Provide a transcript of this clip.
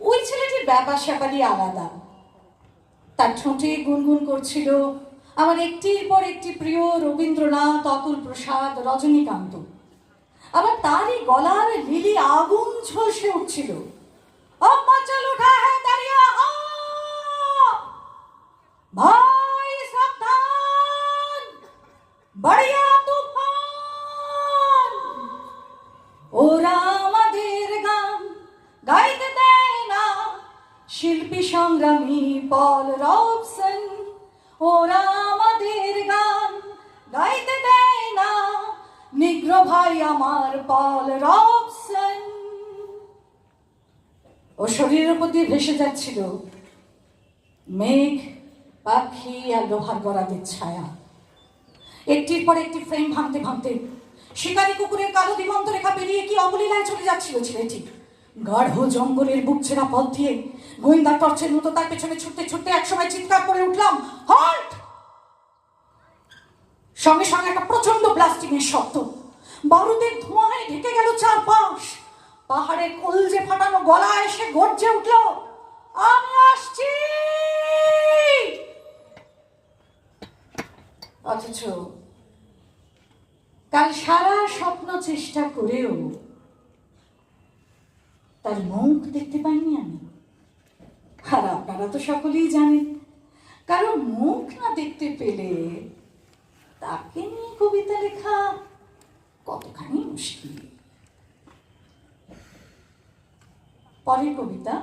ওই ছেলেটির ব্যাপার স্যাপারই আলাদা। তার ঠোঁটে গুনগুন করছিল আমার একটির পর একটি প্রিয় রবীন্দ্রনাথ, অতুল প্রসাদ, রজনীকান্ত। আবার তারই গলার লিলি আগুন ঝলসে উঠছিল। হ্যাঁ, ভাই বাড়িয়া শিল্পী সংগ্রামী পল রবসন, ওরা আমাদের গান গাইতে দেয় না। নিগ্র ভাই আমার পল রবসন। ও শরীরের উপর দিয়ে ভেসে যাচ্ছিল। মেঘ, পাখি আর লোহার গড়াদের ছায়া। একটির পর একটি ফ্রেম ভাঙতে ভাঙতে শিকারি কুকুরের কালো দিগন্ত রেখা পেরিয়ে কি অবলীলায় চলে যাচ্ছিল ছেলেটি? গাঢ় জঙ্গলের বুক ছেঁড়া পথ দিয়ে গোয়েন্দা টর্চের মতো তার পেছনে ছুটতে ছুটতে একসময় চিৎকার করে উঠলাম হল্ট সঙ্গে সঙ্গে একটা প্রচণ্ড ব্লাস্টিংয়ের শব্দ। বারুদের ধোঁয়ায় ঢেকে গেল চারপাশ। পাহাড়ের কলজে ফাটানো গলা এসে গর্জে উঠল, আমি আসছি! অথচ কাল সারা স্বপ্ন চেষ্টা করেও তার মুখ দেখতে পাইনি আমি। আর আপনারা তো সকলেই জানেন কারণ মুখ না দেখতে পেলে তাকে নিয়ে কবিতা লেখা কতখানি মুশকিল। পরের কবিতা